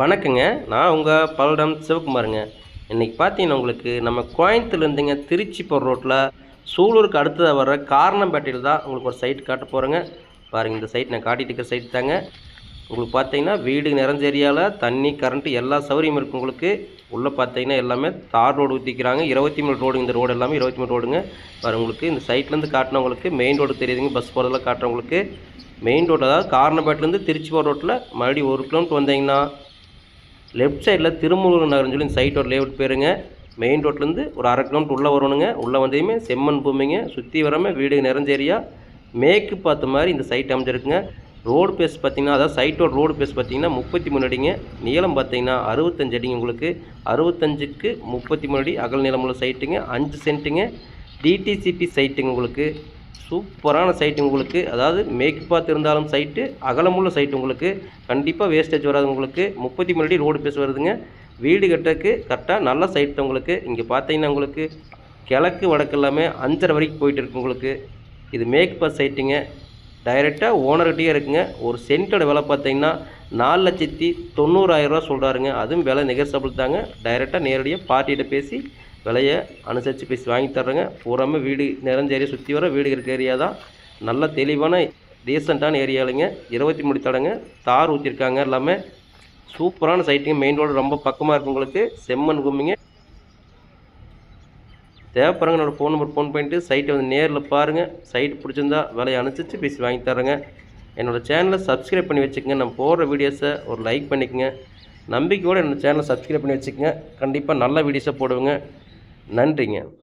வணக்கங்க. நான் உங்கள் பல்லடம் சிவகுமாருங்க. இன்றைக்கி பார்த்தீங்கன்னா உங்களுக்கு நம்ம கோயம்புத்தூர்லேருந்துங்க திருச்சி போகிற ரோட்டில் சூலூருக்கு அடுத்ததாக வர்ற காரணம்பேட்டையில் தான் உங்களுக்கு ஒரு சைட் காட்ட போகிறேங்க பாருங்கள் இந்த சைட் நான் காட்டிட்டு இருக்கிற சைட் தாங்க. உங்களுக்கு பார்த்தீங்கன்னா வீடு நிறைஞ்ச ஏரியாவில் தண்ணி கரண்ட்டு எல்லா சௌகரியமும் இருக்குது உங்களுக்கு. உள்ளே பார்த்தீங்கன்னா எல்லாமே தார் ரோடு ஊற்றிக்கிறாங்க இருபத்தி மூணு ரோடு இந்த ரோடு எல்லாமே இருபத்தி மூணு ரோடுங்க. பாரு உங்களுக்கு இந்த சைட்லேருந்து காட்டினவங்களுக்கு மெயின் ரோடு தெரியுதுங்க. பஸ் போகிறதெல்லாம் காட்டுறவங்களுக்கு. மெயின் ரோடு அதாவது காரணம்பேட்டிலேருந்து திருச்சி போகிற ரோட்டில் மறுபடியும் ஒரு கிலோமீட்டர் வந்தீங்கன்னா லெஃப்ட் சைடில் திருமுருகன் நகர்னு சொல்லி இந்த சைட்டோட லேவுட் பேருங்க. மெயின் ரோட்லேருந்து ஒரு அரை கிலோமீட்டர் உள்ளே வரணுங்க. உள்ளே வந்ததுமே செம்மண் பூமிங்க. சுற்றி வராமல் வீடு நிறைஞ்ச ஏரியா மேற்கு பார்த்த மாதிரி இந்த சைட் அமைஞ்சிருக்குங்க. ரோடு பேஸ் பார்த்தீங்கன்னா அதாவது சைட்டோட ரோடு பேஸ் பார்த்தீங்கன்னா முப்பத்தி மூணு அடிங்க. நீளம் பார்த்தீங்கன்னா அறுபத்தஞ்சு அடிங்க உங்களுக்கு. அறுபத்தஞ்சுக்கு முப்பத்தி மூணு அடி அகல் நீளமுள்ள சைட்டுங்க அஞ்சு சென்ட்டுங்க டிடிசிபி சைட்டுங்க உங்களுக்கு. சூப்பரான சைட்டு உங்களுக்கு. அதாவது மேற்கு பார்த்து இருந்தாலும் சைட்டு அகலமுள்ள சைட்டு உங்களுக்கு. கண்டிப்பாக வேஸ்டேஜ் வராது உங்களுக்கு. முப்பத்தி மூணு அடி ரோடு பேஸ் வருதுங்க. வீடு கட்டக்கு கரெக்டாக நல்ல சைட் தான் உங்களுக்கு. இங்கே பார்த்தீங்கன்னா உங்களுக்கு கிழக்கு வடக்கு எல்லாமே அஞ்சரை வரைக்கும் போயிட்டு இருக்கு உங்களுக்கு. இது மேற்கு பாஸ் சைட்டுங்க டைரெக்டாக ஓனர்கிட்டயே இருக்குங்க. ஒரு சென்ட்டோட விலை பார்த்தீங்கன்னா நாலு லட்சத்தி தொண்ணூறாயிரரூவா சொல்கிறாருங்க அதுவும் விலை நெகர்சபிள் தாங்க. டைரெக்டாக நேரடியாக பார்ட்டிகிட்ட பேசி விலையை அனுசரித்து பேசி வாங்கி தர்றேங்க. பூராமே வீடு நிறைஞ்ச ஏரியா சுற்றி வர வீடு இருக்க ஏரியா தான். நல்ல தெளிவான ரீசெண்டான ஏரியாலுங்க இருபத்தி மூணு தடங்க தார் ஊற்றிருக்காங்க எல்லாமே. சூப்பரான சைட்டுங்க மெயின் ரோடு ரொம்ப பக்கமாக இருக்கு உங்களுக்கு. செம்மண் கும்மிங்க தேவைப்படுறங்க என்னோடய ஃபோன் நம்பர் ஃபோன் பண்ணிட்டு சைட்டை வந்து நேரில் பாருங்கள் சைட் பிடிச்சிருந்தா விலையை அனுசரித்து பேசி வாங்கி தர்றேங்க. என்னோடய சேனலை சப்ஸ்கிரைப் பண்ணி வச்சுக்கோங்க. நான் போடுற வீடியோஸை ஒரு லைக் பண்ணிக்கோங்க. நம்பிக்கையோடு என்னோடய சேனலை சப்ஸ்கிரைப் பண்ணி வச்சுக்கோங்க. கண்டிப்பாக நல்ல வீடியோஸை போடுவேங்க. நன்றிங்க.